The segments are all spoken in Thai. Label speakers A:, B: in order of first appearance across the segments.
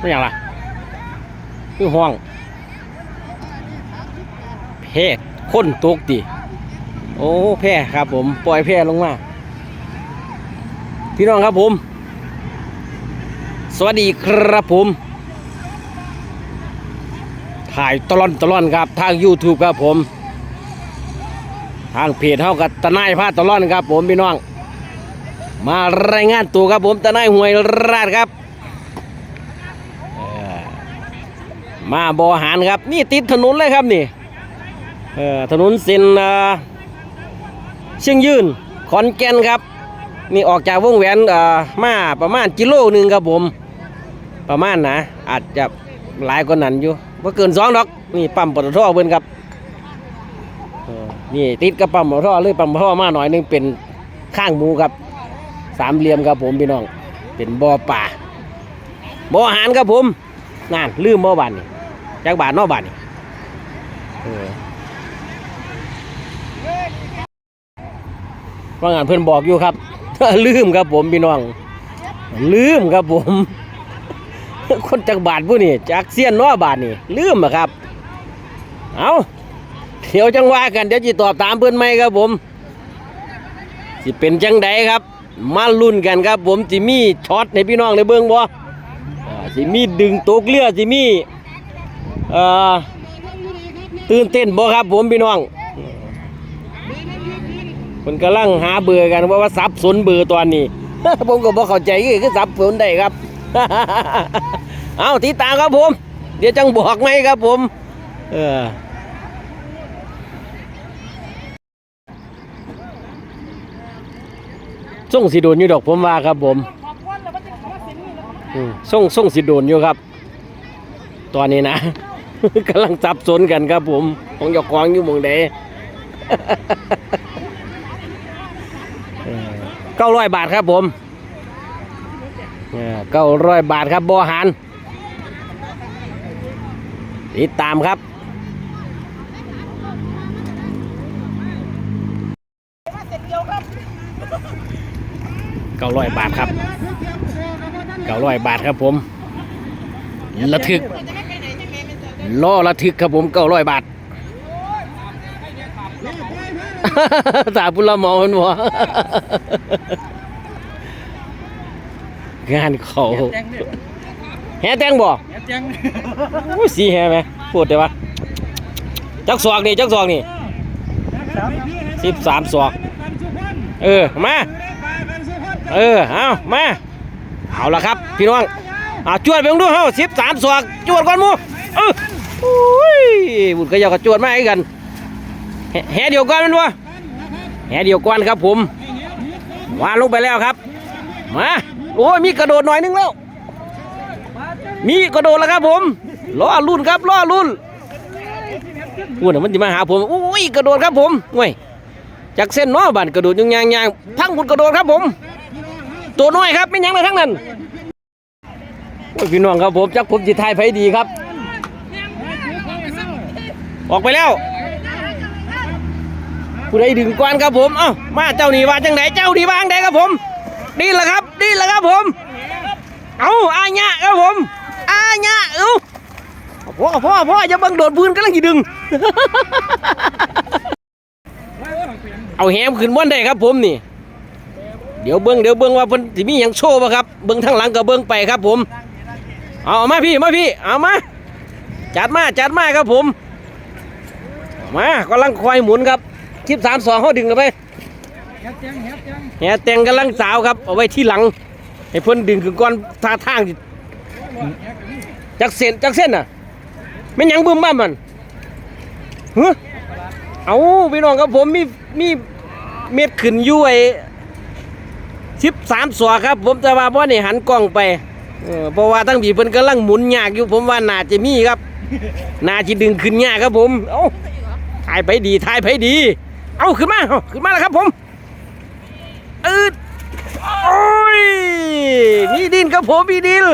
A: ไม่อย่างไรคือห้องแพร่ค้นตกติโอ้ แพร่ครับผม ปล่อยแพร่ลงมา พี่น้องครับผม สวัสดีครับผม ถ่ายตลอนตลอนครับ ทาง YouTube ครับผม ทางเพจเท่ากับตะไนายพาตลอนครับผม พี่น้อง มารายงานตัวครับผมตะไนายหวยราดครับเอ่อ มาบอหารครับ นี่ติดถนนเลยครับนี่เออถนนเส้นเชียงยืนขอนแก่นครับ นี่ออกจากวงแหวนมาประมาณกิโลหนึ่งครับผม ประมาณนะ อาจจะหลายกว่านั้นอยู่ว่าเกินสองดอกนี่ปั๊มปตทเบิ่นครับนี่ติดกับปั๊มปตทเลยปั๊มปตทมาหน่อยหนึงเป็นข้างหมูครับสามเหลี่ยมครับผมพี่น้อง เป็นบ่อป่าบ่ออาหารครับผมนั่นลืมบ่อบานนี่ จากบาทนอกบานนี่ว่างานเพื่อนบอกอยู่ครับ ลืมครับผมพี่น้อง ลืมครับผม คนจากบาทผู้นี่จากเสี้ยนนอบาทนี่ ลืมอะครับ เอาเดี๋ยวจังว่ากันเดี๋ยวจะตอบตามเพื่อนไหมครับผมสิเป็นจังใดครับ มาลุ้นกันครับ ผมสิมีช็อตในพี่น้องในเบิ้องบ่อ่าสิมีดึงตกเรือสิมี ตื่นเต้นบ่ครับผมพี่น้องคนกำลังหาเบื่อกันว่าว่าสับสนเบื่อตอนนี้ ผมก็บ่เข้าใจคือสับสนได้ครับ เอาติดตามครับผม เดี๋ยวจังบอกไหมครับผม เออส่งสิโดนอยู่ดอกผมว่าครับผมส่งส่งสิโดนอยู่ครับ ตอนนี้นะ กำลังสับสนกันครับผมของหยอกของอยู่มองใดเก้าร้อยบาทครับผมเก้าร้อยบาทครับบอหารติดตามครับเก้าร้อยบาทครับเก้าร้อยบาทครับผมระทึก ล่อระทึกครับผมเก้าร้อยบาทสาพุลมอมันบ่งานเขาแห่แตงบ่โอ้ยสีแห่ไหมพูดได้ปะจักศอกนี่จักศอกนี่สิบสามศอก เออ มา เออ เอามา เอาละครับ พี่น้อง เอาจวดไปดูเฮาสิบสามศอกจวดก่อนมู เออโอ้ยบุญก็อยากจวดมาให้กันแห่แห่เดียวกันแมันวะแห่เดียวกันครับผมวางลงไปแล้วครับ มาโอ้ยมีกระโดดหน่อยนึงแล้ว มีกระโดดแล้วครับผมล้อรุ่นครับล้อรุ่นอ้วนมันจะมาหาผมโอ้ยกระโดดครับผมเว้ยจากเส้นเน้อบันกระโดดยางยางๆทั้งบุญกระโดดครับผม ตัวน้อยครับไม่ยังเลยทั้งนั้นโอ้ยพี่น้องครับผมจักผมจิตไทยไผดีครับ ออกไปแล้วผู้ใดดึงกวนครับผม เอ้ามาเจ้านี่ว่าจังไหนเจ้าดีบ้างได้ครับผมนี่แหละครับนี่แหละครับผม เอาอาญะครับผม อาญะเอ้าพ่อพ่อพ่ออย่าบังโดดพื้นกำลังจะดึง เอาแหมขึ้นบนได้ครับผมนี่ เดี๋ยวเบิ้งเดี๋ยวเบิ้งว่าเพิ่นสิมีหยังโชว์บ่ครับ เบิ้งทางหลังก็เบิ้งไปครับผม เอามาพี่มาพี่ เอามา จัดมาจัดมาครับผม มากำลังคอยหมุนครับทิปสามสองเขาดึงกันไปแหแตงกำลังสาวครับ เอาไว้ที่หลัง ให้เพิ่นดึงขึ้นก้อนท่าทางจักเส้นจักเส้นน่ะไม่ยังบึ้มบ้ามมันเฮ้เอาพี่น้องครับผมมีมีเม็ดขึ้นอยู่ไอ้ทิปสามสอครับ ผมแต่ว่าพ่อนี่หันกล้องไปเพราะว่าทั้งผีเพิ่นกำลังหมุนยากอยู่ผมว่าน่าจะมีครับน่าจะดึงขึ้นยากครับผม เอ้าายไปดีถ่ายไปดี เอาขึ้นมาขึ้นมาแล้วครับผมอืดโอ้ยมีดินครับผมมีดิน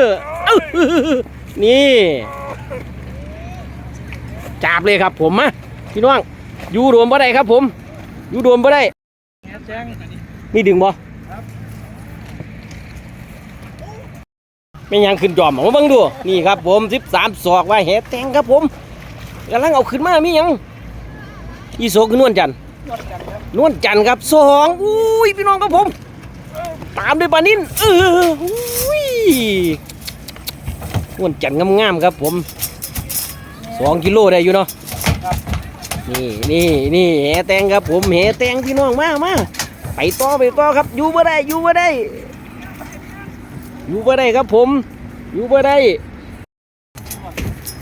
A: นี่จับเลยครับผมมาพี่น้องอยู่รวมบ่ได้ครับผม อยู่รวมบ่ได้มีดึงบ่ไม่ยังขึ้นจอมมาบิ่งดู นี่ครับผมสิบสามศอกว่าแหแตงครับผมกำลังเอาขึ้นมามียัง อีโซคือนวลจันทร์นวลจันทร์ครับสองอุ้ยพี่น้องครับผม ตามด้วยปลานิ่นเอออุ้ยนวลจันทร์งามๆครับผมสองกิโลได้อยู่เนาะนี่นี่นี่แหแตงครับผมแหแตงพี่น้องมามาไปต่อไปต่อครับอยู่บ่ได้อยู่บ่ได้อยู่บ่ได้ครับผม อยู่บ่ได้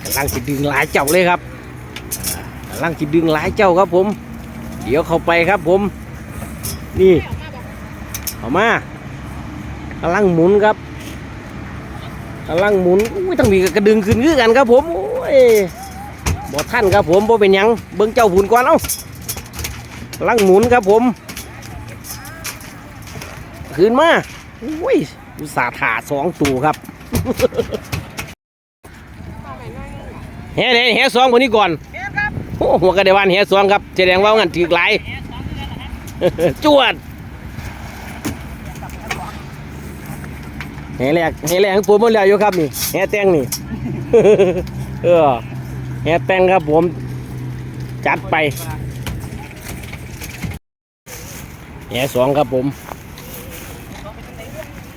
A: กำลังสิดึงหลายเจ้าเลยครับกำ ลังสิดึงหลายเจ้าครับผม เดี๋ยวเข้าไปครับผม นี่เข้ามากำลังหมุนครับกำลังหมุนอุ้ยต้องมีกระดึงขึ้นคือกันครับผมโอ้ยบ่ท่านครับผมบ่เป็นยังเบิ่งเจ้าผุนก่อนเอ้ากำลังหมุนครับผมขึ้นมาอุ้ยอุตสาห์ถาสองตูครับแห่ไหนแห่สองคนนี้ก่อน โอ้หัวกระเดวันแห่สองครับแสดงว่างันถือหลายจวดแห่แรกแห่แรกผมหมดแล้วอยู่ครับนี่แห่แตงนี่เออแห่แตงครับผมจัดไปแห่สองครับผม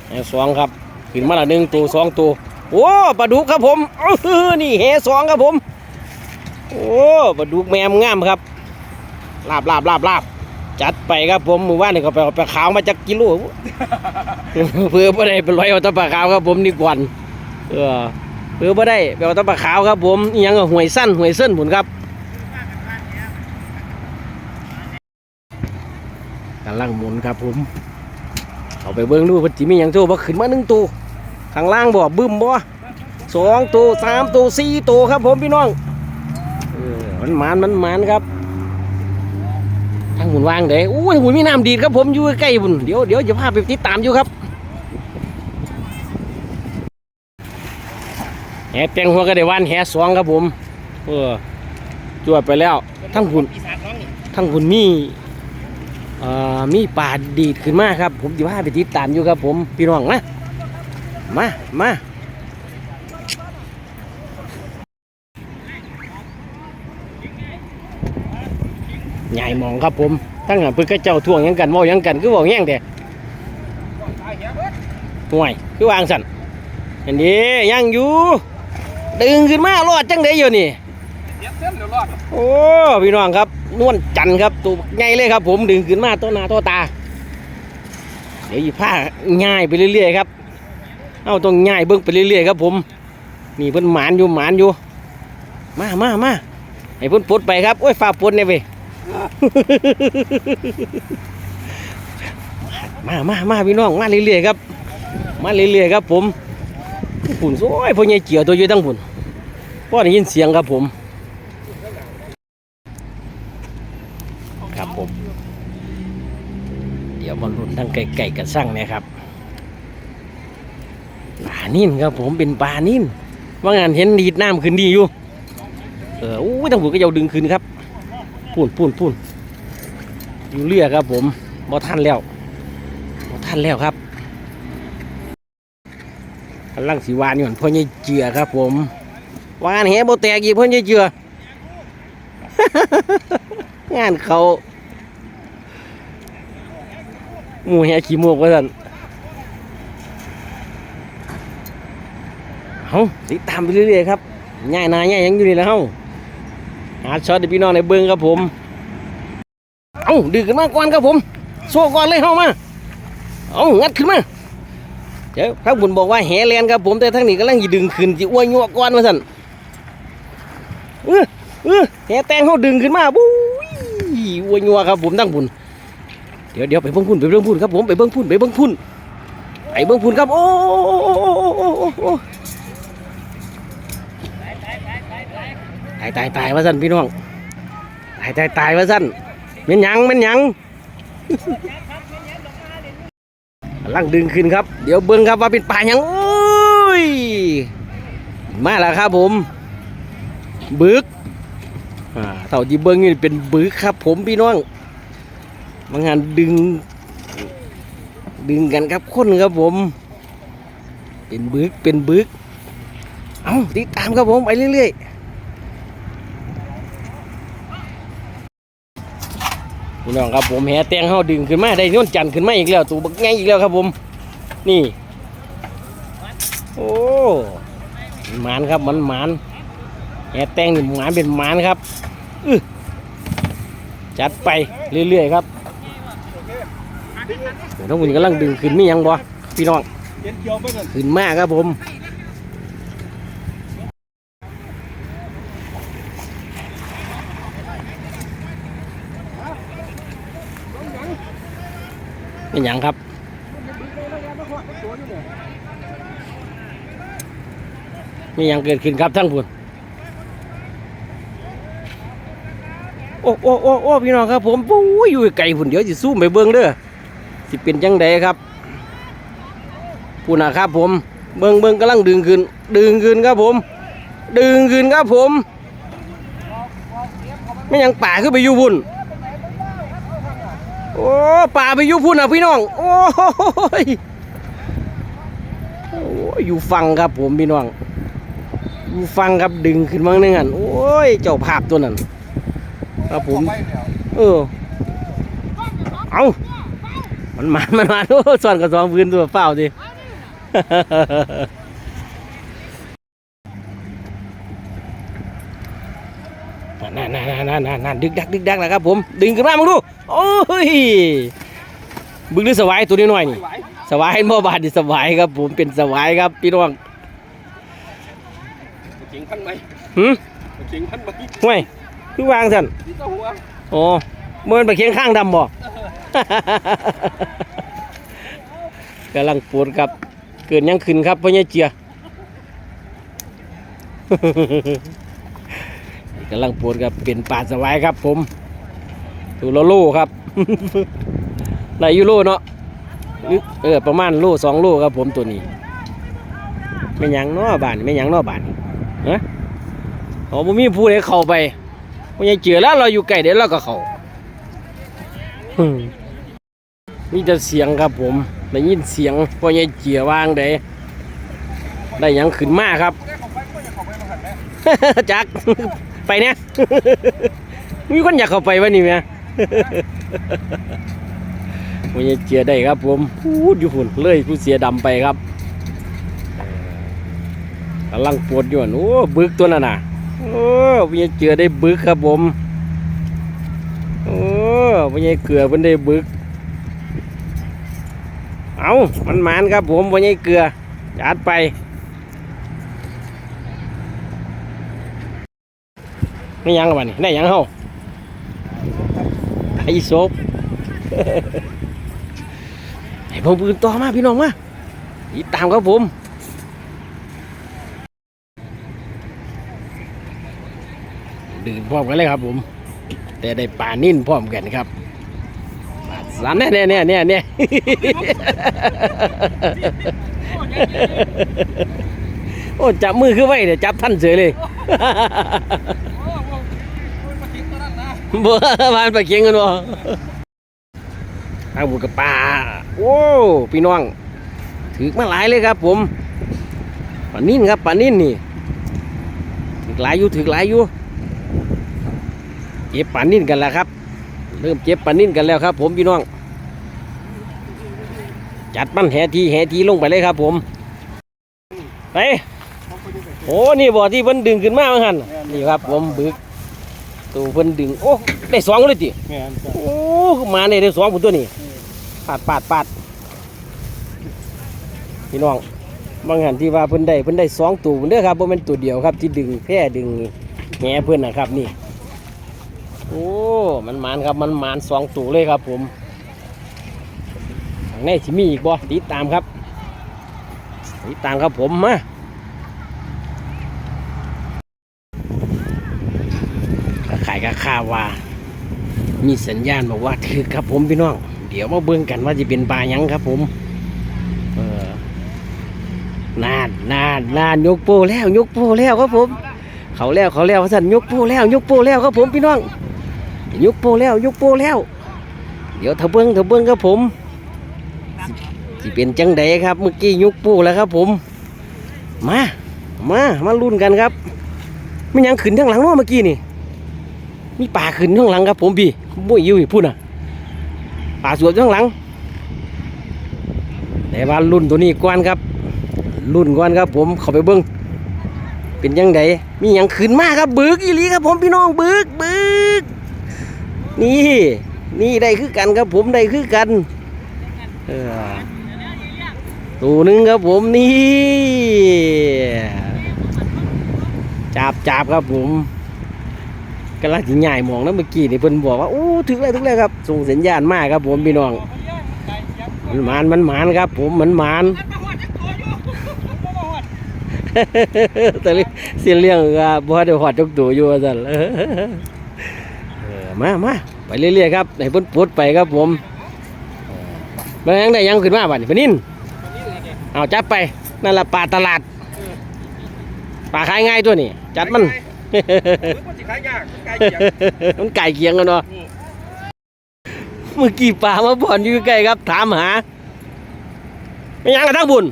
A: แหสองครับขึ้นมาละหนึ่งตัวสองตัวโอ้ปลาดุกครับผมอื้ออนี่แหสองครับผม โอ้ปลาดุกแมมงามครับลาบลาบลาบลาบจัดไปครับผมมือว่านนี่ก็ไปเอาปลาขาวมาจากกิโลเพื่อบ่ได้ไปลอยเอาตะปลาขาวครับผมนี่ก่อนเออเพื่อบ่ได้ไปเอาตะปลาขาวครับผมยังก็หวยสั้นหวยเส้นผุนครับกำลังหมุนครับผมเอาไปเบิ้งดูพันจิมียังโตบ่ขึ้นมาหนึ่งตัวข้างล่างบ่บึ้มบ่สองตัวสามตัวสี่ตัวครับผมพี่น้อง มันมานมันมานครับทางหมุนวางเด้อู้ยหมุนมีน้ำดีดครับผมอยู่ใกล้ๆบุญเดี๋ยวเดี๋ยวจะพาไปติดตามอยู่ครับแหแตงหัวกระเดวันแหสองครับผม เออจวดไปแล้ว ทั้งหุ่นทั้งหุ่นมีเอ่อมีป่าดีดขึ้นมาครับ ผมจะพาไปติดตามอยู่ครับผมพี่น้องนะมามา ใหญ่มองครับผมตั้งแต่เพื่อกระเจ้าท่วงยังกันว่ายังกันคือว่าแย่งแต่ห่วยคือวางสันอันนี้ยังอยู่ดึงขึ้นมารอดจังไดอยู่นี่โอ้พี่น้องครับนวลจันทร์ครับตัวใหญ่เลยครับ ผมดึงขึ้นมาตัวหน้าตัวตา เดี๋ยวยิบผ้าง่ายไปเรื่อยๆครับเอาต้องง่ายเบิ้งไปเรื่อยๆครับ ผมนี่เพิ่นหมานอยู่หมานอยู่ มามามาให้เพิ่นปลดไปครับโอ้ยฟ้าปลดเนี่ยเว้ย มามามาพี่น้อง มาเรื่อยๆครับ มาเรื่อยๆครับ ผมปุ่นโอ้ยพ่อใหญ่เกี่ยวตัวยู่ทั้งปุ่นพ่อได้ยินเสียงครับผม ครับผม เดี๋ยวมาลุ้นทั้งไก่ๆกับสั่งเนะครับปลานิ่นครับผมเป็นปลานิ่นว่างานเห็นดีดน้ำขึ้นดีอยู่ เอออู้ยทั้งผมก็ยาวดึงขึ้นครับ พูนพูนพูนอยู่เรือครับผมบ่ทันแล้วบ่ทันแล้วครับกำลังสีวานอยู่พ่อใหญ่เจือครับ ผมวานแหบ่แตกอีกพ่อใหญ่เจืองานเขาหมูแหขี้มูกว่าสันเฮาติดตามไปเรื่อยๆครับง่ายนาง่ายยังอยู่นี่แหล้วเฮาาช็อตให้พี่น้องในเบิ้งครับผม เอ้าดึงขึ้นมาก่อนครับผมโซ่ก่อนเลยเฮามา เอ้างัดขึ้นมาเดี๋ยวพระบุญบอกว่าแหแลนครับผมแต่ทั้งนี้กำลังสิดึงขึ้นจิอ้วยยัวก่อนว่าสันเออเออแหแตงเขาดึงขึ้นมาบู๊ยอ้วยยัวครับผมทั้งบุญเดี๋ยวเดี๋ยวไปเบิ้งพุ่นไปเบิ้งพุ่นครับผมไปเบิ้งพุ่นไปเบิ้งพุ่นไปเบิ้งพุ่นครับโอ้โอ้โอ้โอ้โอ้โอ้โอ้ตายตายตายว่าสั่นพี่น้องตายตายตายว่าสั่นเม็นยังเม็นยังลังดึงขึ้นครับ เดี๋ยวเบิ้งครับว่าเป็นปลายังโอ้ยมาแล้วครับผม บึกอ่าเต่าจีเบิ้งนี่เป็นบึกครับ ผมพี่น้องบางงานดึง ดึงกันครับคนครับผม เป็นบึกเป็นบึกเอาติดตามครับผมไปเรื่อยๆ พี่น้องครับผมแหแตงเฮาดึงขึ้นมาได้ย้อนจันขึ้นมาอีกแล้วตัวบักไงอีกแล้วครับผม นี่ โอ้หมานครับมันหมานแหแตงนี่หมานเป็นหมานครับอื้อจัดไปเรื่อยๆครับเดี๋ยวน้องคุณกำลังดึงขึ้นมียังบ่พี่น้องขึ้นมากครับผม เป็นหยังครับมีหยังเกิดขึ้นครับทั้งพุ่นโอ้โอ้โอ้โอ้พี่น้องครับ ผมโอ้ยอยู่ไกลพุ่นเดี๋ยวสิซูมไปเบิ่งเด้อสิเป็นจังใดครับพูนะครับผมเบิงเบิงกำลังดึงขึ้น ดึงขึ้นครับผม ดึงขึ้นครับผม ไม่ยังป่าขึ้นไปอยู่พุ่น โอ้ป่าไปยูพุ่นอะพี่น้อง โอ้ยโอ้อยู่ฟังครับผมพี่น้อง อยู่ฟังครับดึงขึ้นมาหนึ่งอันโอ้ยเจ้าภาพตัวนั้นครับผม เออ เอามันมา มันมาโอ้สอนกับสองพื้นตัวเปล่าดิ นั่ นนั่นนั่นนั่นนั่นนั่นดึกดักดึกดักนะครับผม ดึงขึ้นมามึงดู โอ้ยบึงหรือสวายตัวนี้หน่อยนี่
B: ไหว
A: สวายเมื่อบานนี่สวายครับผมเป็นสวายครับพี่น้อง
B: เก่งพันไหม
A: หืม
B: เก่งพันไหม
A: ห่วยคือวางสัน
B: ที่เจ้าหัว
A: โอ้เมื่อมันไปเคียงข้างดำบ่กำลังปวดครับ เกิดยังขึ้นครับพ่อใหญ่เจีย กำลังปวดครับเป็นป่าสวายครับ ผมตัวละโลครับได้อยูโลเนาะเออประมาณโลสองโลครับ ผมตัวนี้ไม่ยังเนาะบานไม่ยังเนาะบานฮะอ๋อบ่มีผู้ใดเข้าไปพ่อใหญ่เจียแล้วเราอยู่ใกลเดี๋ยวเราก็เข้ามีแต่เสียงครับผมได้ยินเสียงพ่อใหญ่เจียวางได้ได้ยังขึ้นมาครับ
B: จั
A: ก ไปเนี่ย มีคนอยากเข้าไปวะนี่แม่พ่อใหญ่เจียได้ครับผมพูดอยู่ฝุ่นเลยผู้เสียดำไปครับกำลังปวดอยู่นโอ้บึกตัวนั่นน่ะโอ้พ่อใหญ่เจียได้บึกครับผมโอ้พ่อใหญ่เกลือเพิ่นได้บึก เอามันมานครับผมพ่อใหญ่เกลือจัดไป ไม่ยังละบัดนี่ได้ยังเฮาไอ้ศพไอ้ผมปืนต่อมาพี่น้องมาติดตามครับผมดื่นพร้อมกันเลยครับผม แต่ได้ปลานิ่นพร้อมกันครับสันเนี่ยเนี่ยเนี่ยเนี่ยเนี่ยโอ้จับมือขึ้นไว้เดี๋ยวจับท่านเฉยเลย
B: โอ้โหมาทิ้งตัวนั้นนะ
A: บ่บ้านไปเคียงกันบ่ทางบุกกับป่าโอ้พี่น้องถือมาหลายเลยครับ ผมปลานิ่นครับปลานิ่นนี่ถือหลายอยู่ถือหลายอยู่เจ็บปลานิ่นกันแล้วครับ เริ่มเจ็บปลานิ่นกันแล้วครับ ผมพี่น้อง จัดมันแหทีแหทีลงไปเลยครับ ผมไปโอ้นี่บ่อที่เพิ่นดึงขึ้นมาว่าหั่นนี่ครับ ผมบึก ตัวเพิ่นดึง โอ้ได้สองเลยจิ
B: แม่นจ้ะ
A: โอ้มาเนี่ยได้สองผมตัวนี้ปาดปาดปาดพี่น้องบางหันที่ว่าเพิ่นได้เพิ่นได้สองตัวเพิ่นเด้อครับบ่แม่นตัวเดียวครับ ที่ดึงแพร่ดึงแหเพิ่นนะครับนี่ โอ้มันหมานครับมันหมานสองตัวเลยครับ ผมข้างในสิมีอีกบ่ติดตามครับติดตามครับผมมา ก็ ข่าวว่า มีสัญญาณบอกว่าถือครับผมพี่น้อง เดี๋ยวมาเบิ่งกันว่าจะเป็นปลายังครับผมเออนานนานนานยกโป้แล้วยกโป้แล้วครับผม เขาแล้วเขาแล้วสั่นยกโป้แล้วยกโป้แล้วครับผมพี่น้องยกโป้แล้วยกโป้แล้ว เดี๋ยวเถอะเบิ้งเถอะเบิ้งครับผมสิเป็นจังใดครับ เมื่อกี้ยกโป้แล้วครับผม มา มา มาลุ้นกันครับไม่ยังขึ้นทางหลังเนาะเมื่อกี้นี่ มีป่าขึ้นข้างหลังครับผมพี่บุ้ยยิ้วอีกพูดนะป่าสวดข้างหลัง แต่ว่ารุ่นตัวนี้ก่อนครับ รุ่นก่อนครับผมเข้าไปเบิ้งเป็นยังไงมีหยังขึ้นมากครับบึกอีหลีครับผมพี่น้องบึกบึกนี่นี่ได้คือกันครับผมได้คือกันตัวหนึ่งครับผมนี่จับจับครับผม กำลังจะใหญ่มองนะเมื่อกี้นี่เพิ่นบอกว่าโอ้ถึงแล้วถึงแล้วครับ ส่งสัญญาณมากครับ ผมพี่น้องมันหมานมันหมานครับ ผมมันหมานแต่เสียเรื่องก็บ่ได้หอดจกตัวอยู่ว่าซั่นเออมามาไปเรื่อยๆครับให้เพิ่นปลดไปครับผมเออแล้วยังได้ยังขึ้นมาบัดนี้พนินเอาจับไปนั่นละปลาตลาดปลาขายง่ายตัวนี้จัดมัน
B: มันสิขายยากมันไกลเกียง
A: มันไก่เคียงกันเนาะเมื่อกี้ปลามาบ่อนอยู่ใกล้ครับ ถามหาไม่ยังกระทั่งบุญ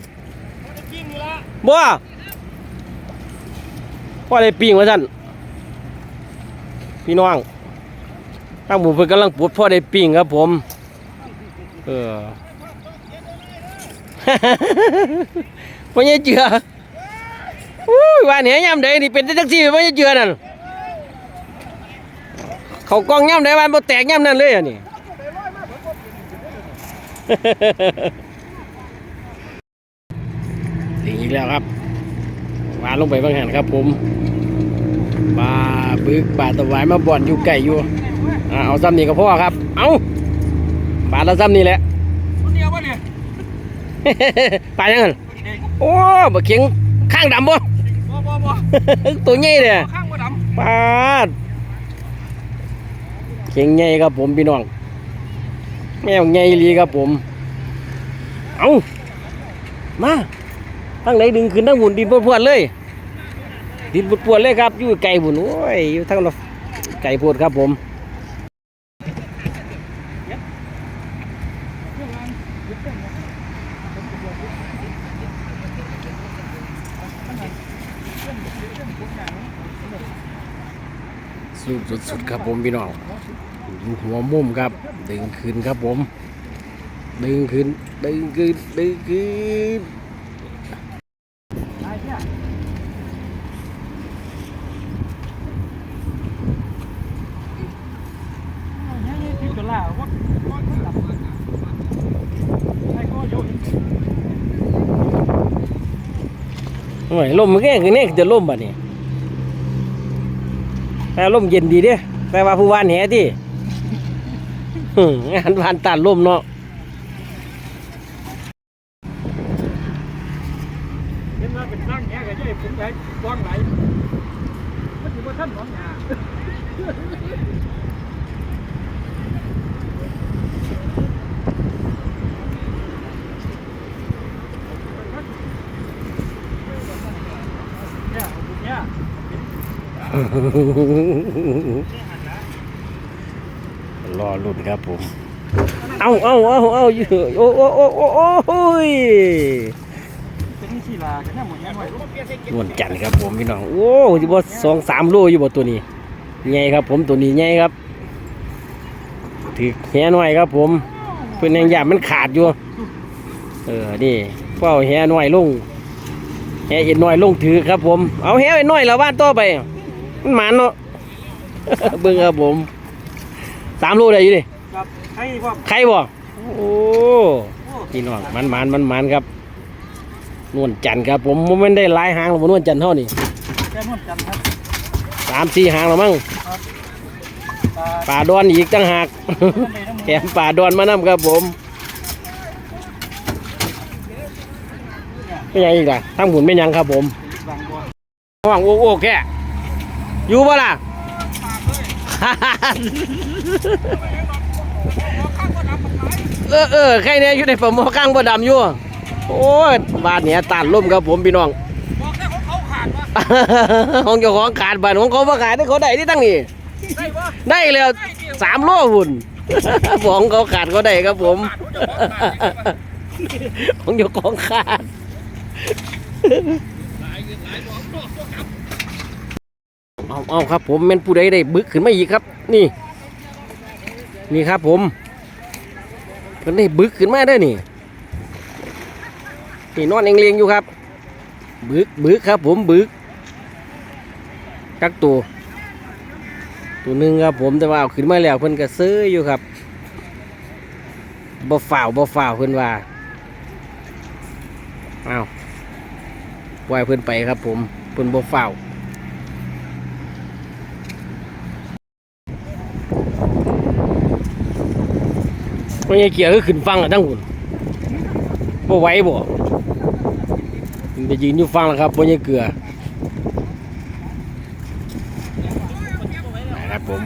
B: จริงอยู่ละ
A: บ่พ่อได้ปิ้งว่าซั่นพี่น้องตั้งหมูเพิ่นกำลังปวดพ่อได้ปิ้งครับผม เออ พ่อใหญ่เจือ อุ้ยว่าเนี่ยยามใดนี่เป็นแต่จังซี่พ่อใหญ่เจือนั่นเขากล้องยามใดวันบ่แตกยามนั้นเลยอะนี่ ถึงอีกแล้วครับวานลงไปบางหันครับผมปลาบึกปลาตะไวายมาบ่อนอยู่ไก่อยู่อ่าเอาซ้ำนี่ก็พ่อครับ เอาปลาละซ้ำนี่แหละ
B: คนเดียววะเนี่ย
A: ปลายังไงโอ้บะเข็งข้างดำบ่ ตัวใหญ่เลย
B: ข้างบ่ด
A: ปาดเข่งใหญ่ครับผมพี่น้อง แมวใหญ่ลีครับผม เอามาทั้งไหนดึงขึ้นทั้งหุ่นดินพวดๆเลย ดินปวดๆเลยครับอยู่ไก่บุญโอ้ยอยู่ทั้งเราไก่ปวดครับผม สูบสุดๆครับผมพี่น้องอยู่หัวมุมครับ ดึงขึ้นครับผม ดึงขึ้น ดึงขึ้น ดึงขึ้นำ
B: นี่ที่ตัวล่าว่าว่าขึ้นหลับให้ก็โยน
A: โอ้ยลมมันแก่คือเนี่ยจะลมบ่เนี่ย แต่ลมเย็นดีเด้แต่ว่าผู้วานแหที่งานวานตานลมเนาะ
B: เห็นว่าเป็นร่งแง่ก็จะผมใหญ่กว้างไหลมันอยู่บนท่านหนองหาเนี่ยเนี่ย
A: รอรุ่นครับผม เอาเอาเอาเอาอยู่โอ้โอ้โอ้โอ้โอ้โอ้ย
B: นชีลาแค่ห
A: นวลจันทร์ครับผมพี่น้อง โอ้ที่บ่สองสามโลอยู่บ่ตัวนี้ใหญ่ครับ ผมตัวนี้ใหญ่ครับ ถือแหน่อยครับ ผมเพื่อนยังยามมันขาดอยู่ เออ นี่เฝ้าแหน่อยลงแหเอ็นหน่อยลงถือครับผม เอาแหเอ็นหน่อยแล้วบ้านต่อไป หมันเนาะ เบิ่งครับผมสามโลได้อยู่ดิ
B: ครับให้ว่า
A: ใครบ่โอ้พี่น้องมันมันมันมันครับนวลจันทร์ครับ ผมมันได้หลายหางหรอกบ่นวลจันทร์เท่านี่
B: แค่นวดจันทร์ครับ
A: สามสี่หางแล้วมั้ง
B: ปลา
A: ป่าดอนอีกตั้งหากแถมป่าดอนมานํครับผมไม่ยังอีกล่ะทั้งหมุนไม่ยังครับผม
B: บางบัว
A: ห่วงโอ้โอ้แก อยู่บ่ล่ะ เออเออใครเนี่ยอยู่ในฝ่าหมอข้างบ่ดำอยู่โอ้ยบ้านเนี้ยตานล่มครับผมพี่น้อง
B: บอกแค่ของเขาขาดวะ
A: ของเจ้าของขาดบ้านของเขาบ่ขายได้เขาได้ที่ตั้งนี่
B: ได้ปะ
A: ได้แล้วสามโลหุ่นของเขาขาดเขาได้ครับผม ของเจ้าของขาด เอาเอาครับผมแม่นผู้ใดได้บึกขึ้นมาอีกครับ นี่ นี่ครับผมเพิ่นได้บึกขึ้นมาได้นี่นี่นอนเองเลียงอยู่ครับ บึกบึกครับ ผมบึกกักตัวตัวหนึ่งครับผมแต่ว่าเอาขึ้นมาแล้วเพิ่นก็ซื้ออยู่ครับบ่ฝ่าวบ่ฝ่าวเพิ่นว่าเอาวปล่อยเพิ่นไปครับผมเพิ่นบ่ฝ่าว บ่ยังเกียร์คือขึ้นฟังอะทั้งหุ่นบ่ไหวบ่มันไปยืนอยู่ฟังแล้วครับบ่ยังเกลือนะครับผม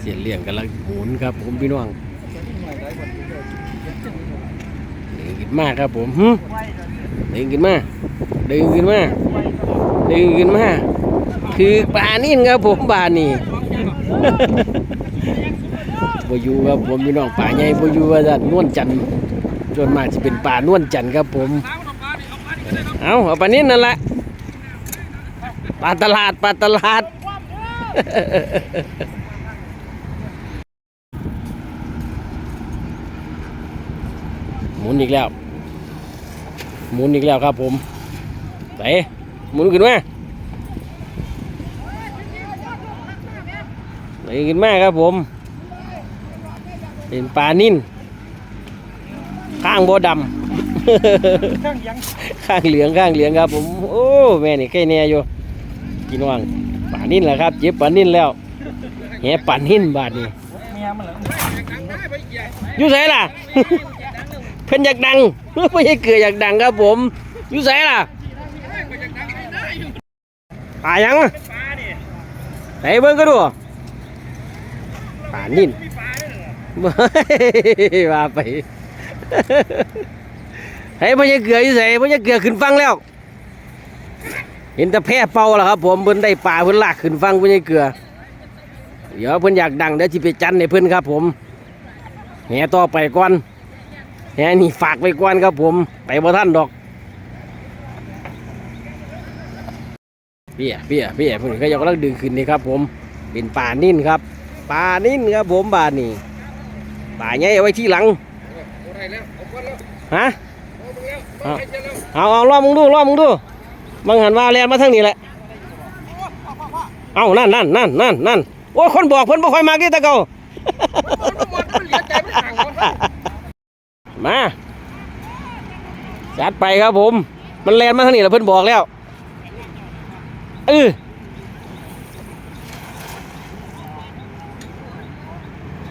A: เสียเลี่ยงกำลังหมุนครับ ผมพี่น้องเดึงขึ้นมากครับผมหึดึงขึ้นมากเดึงขึ้นมากเดึงขึ้นมากคือปลานิ่นครับผมปลานี่ บอยู่ครับผมพี่น้องป่าใหญ่บอยู่ว่าจะนวลจันทร์จนมากจะเป็นป่านวลจันทร์ครับผม เอาเอาปลานิ่นนั่นแหละปลาตลาดปลาตลาด หมุนอีกแล้ว หมุนอีกแล้วครับผมไปหมุนขึ้นมาไปขึ้นมาครับผม เป็นปลานิ่นข้างโบดำ
B: ข้างยัง
A: ข้างเหลืองข้างเหลืองครับ ผมโอ้แม่นี่ใกล้แน่อยู่กินว่างปลานิ่นแหละครับเจ็บปลานิ่นแล้วแหปลานิ่นบาดนี้
B: เมียมันเหรอ
A: อยู่ไสล่ะเพิ่นอยากดังไม่ใช่เกิดอยากดังครับ ผมอยู่ไสล่ะปลายังไหนเบิ่งก็ดูปลานิ่น ว่าไปเฮ้ยพ่อใหญ่เกลืออยู่ไสพ่อใหญ่เกลือขึ้นฟังแล้ว เห็นแต่แพร่เป่าแล้วครับ ผมเพิ่นได้ปลาเพิ่นลากขึ้นฟังพ่อใหญ่เกลือ เดี๋ยวเพิ่นอยากดังเดี๋ยวจิไปจันในเพิ่นครับ ผมแหต่อไปก่อนแหนี่ฝากไปก่อนครับ ผม ไปบ่ท่านดอกเปี้ยเปี้ยเปี้ยเพิ่นก็ยังกำลังดึงขึ้นนี่ครับ ผมเป็นป่านิ่นครับป่านิ่นครับ ผมป่านี่ ป่าใหญ่เอาไว้ที่หลังฮะเอาเอาเอาล้อมมึงดูล้อมมึงดูบังหันว่าแลนมาทางนี้แหละเอานั่นนั่นนั่นนั่นนั่นโอ้ยคนบอกเพิ่นบ่ค่อยมากที่ตะเกามาจัดไปครับผม มันแลนมาทางนี้แหละเพิ่นบอกแล้วเออ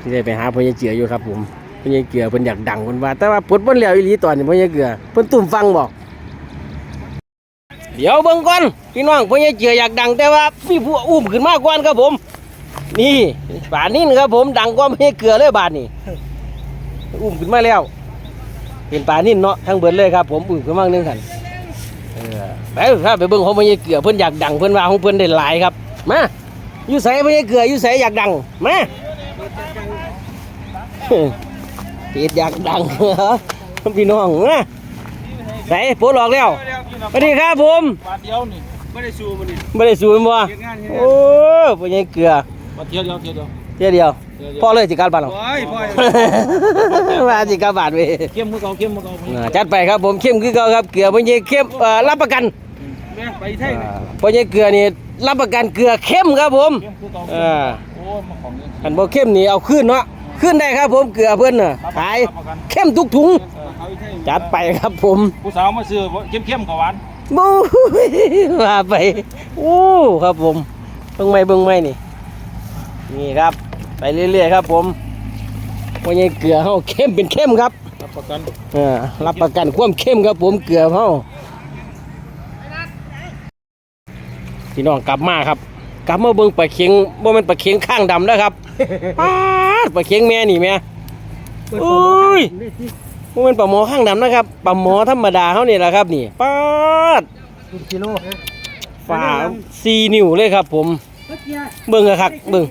A: ที่ได้ไปหาพญเจืออยู่ครับผมพญเกลือเพิ่นอยากดังเพิ่นว่า แต่ว่าปลดบ่นแล้วอีหลีตอนนี้พ่อใหญ่เกลือเพิ่นตุ่มฟังบอก เดี๋ยวเบิ่งก่อนพี่น้องพญเจืออยากดังแต่ว่ามีผู้อุ้มขึ้นมาก่อนครับผม นี่บาทนี้นะครับผมดังกว่าพญเกลือเลยบาทนี้อุ้มขึ้นมาแล้วเป็นปลานิ่นเนาะทั้งเบิดเลยครับผมอุ้มขึ้นมาหนึ่งขันไปครับไปเบิ่งของพญเกลือเพิ่นอยากดังเพิ่นว่าของเพิ่นได้หลายครับมาอยู่ใส่พญเกลืออยู่ใส่อยากดังมา เปีดอยากดังเหรอพี่น้องมาใส่โปรหลอกแล้วสวัสดีครับผม
B: บาทเดียวนี่ไม่ได้ชูมันนี่
A: ไม่ได้สูนบ่
B: เฮ็ดงานเฮ็ดงาน
A: โอ้พ่อใหญ่เกลือบา
B: ทเดียวเดียวเดียวเดียว
A: เที่ยวเดียวพ่อเลยจิการบ้านเรา
B: โอ้ยพ่อย
A: มาจิการบ้านเว้ย
B: เข้มมือเก่าเข้มมือเก่า
A: อ่าจัดไปครับผมเข้มคือเก่าครับเกลือพ่อใหญ่เข้มเอ่อรับประกัน
B: แม่ไปไทยนี่
A: พ่อใหญ่เกลือนี่รับประกันเกลือเข้มครับผม
B: เข้มคือเก่า
A: อ่า
B: โอ้มาของนี่
A: อันบ่เข้มนี่เอาขึ้นเนาะ ขึ้นได้ครับผมเกลือเพิ่นน่ะขายเข้มทุกถุง
B: เออเขาอีไทย
A: จัดไปครับผม
B: ผู้สาวมาซื้อเข้มเข้มกับหวาน
A: บู๊ยว่าไปโอ้ครับผมเบิ่งไม่เบิ่งไม่นี่ นี่ครับ ไปเรื่อยๆครับผมพ่อใหญ่เกลือเฮาเข้มเป็นเข้มครับ
B: รับประกัน
A: เออรับประกันความเข้มครับผมเกลือเฮาพี่น้องกลับมาครับ กลับมาเบิ่งปลาเข็งบ่แม่นปลาเข็งข้างดำนะครับปา ดปลาเข็งแม่นี่แม่โอ้ยบ่แม่นปลาหมอข้างดำนะครับปลาหมอธรรมดาเฮานี่แหละครับนี่ปาด
B: กิโล
A: ฝาสี่นิ้วเลยครับ ผม เบิ่งอะครับเบิ่ง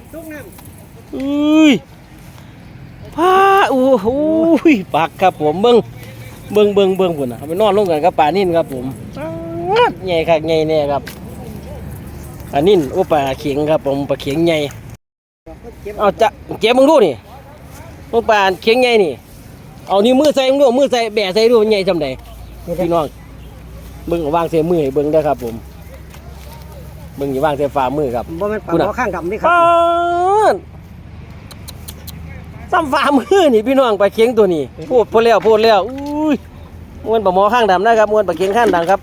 A: อุ้ยพาโอ้โหปักครับผมเบิ่งเบิ่งเบิ่งเบิ่งพุ่นน่ะเอาไปนอนลงกันกับปลานิ่นครับผมดใหญ่คักใหญ่แน่ครับอันนี้โอ้ปลาเข็งครับผมปลาเข็งใหญ่ เอาจะเจ็บมึงดูนี่โอ้ปลาเข็งใหญ่นี่ เอานี่มือใส่มึงดูมือใส่แบะใส่ดูมันใหญ่จำไดพี่น้องเบิ่งเอาวางเสียมือให้เบิ่งได้อครับ ผมเบิ่งอย่าวางเสียฝ่ามือครับ
C: บ่แม่นปลา
A: คุณ
C: ห
A: อะ
C: มอข้างดำนี่ครั
A: ป
C: บา
A: ดซ้ำฝ่ามือนี่พี่น้องปลาเข็งตัวนี้พูดพูดแล้วพูดแล้วอุ้ยม้วนปลาหมอข้างดำนะครับม้วนปลาเข็งข้างดำครับ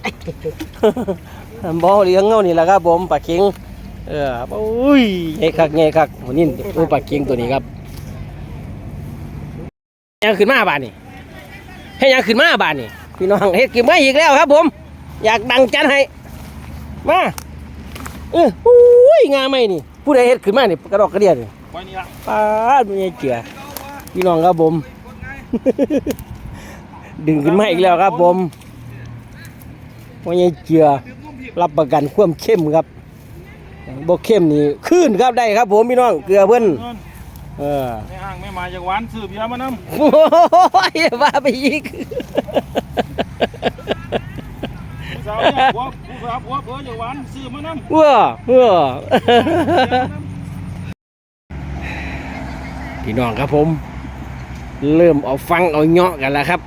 A: บ่อเลี้ยงเงานี่แหละครับผมปลาเข็ง เออครับอุ้ยใหญ่คักใหญ่คักวันนี้โอ้ปลาเข็งตัวนี้ครับยังขึ้นมาบานนี่ให้ยังขึ้นมาบานนี่พี่น้องเฮ็ดกินมาอีกแล้วครับ ผม อยากดังจัดให้มาเอออุ้ยงาไหมนี่ผู้ใดเฮ็ดขึ้นมานี่กระดอกกระเดียนี่
B: ไว้นี่ละ
A: ป้าดมันยังเจือพี่น้องครับผม ดึงขึ้นมาอีกแล้วครับ ผมมันยังเจือรับประกันความเข้มครับ บ่เข้มนี่ขึ้นครับได้ครับผมพี่น้องเกลือเพิ่น
B: เงิน
A: เออ
B: ไม่ห่างไม่มาจากหวานซื้อเบียร์มานำ
A: โอ้ยว่าไปอีก
B: ผู้สาวเนี่ยผัวผู้สาวผัวเผลอจากหวานซื้อมานำ
A: ว้าว้าพี่น้องครับผม เริ่มเอาฟังเอาเงาะกันแล้วครับ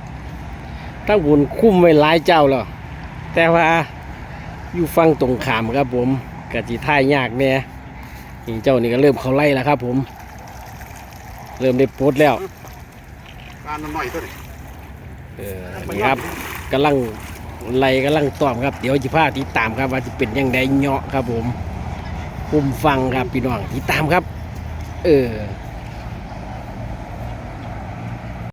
A: ทั้งบุญคุ้มไว้หลายเจ้าแล้วแต่ว่าอยู่ฟังตรงขามครับผม กะจีท่ายยากแน่นี่เจ้านี่ก็เริ่มเขาไล่แล้วครับ ผม เริ่มได้โพสต์แล้ว
C: การนหน่อยตัวนี้
A: เออนี่ครับกำลังไล่กำลังตอมครับ เดี๋ยวจะพาติดตามครับ ว่าจะเป็นยังไงเงาะครับ ผมคุมฟังครับพี่น้องติดตามครับ เออ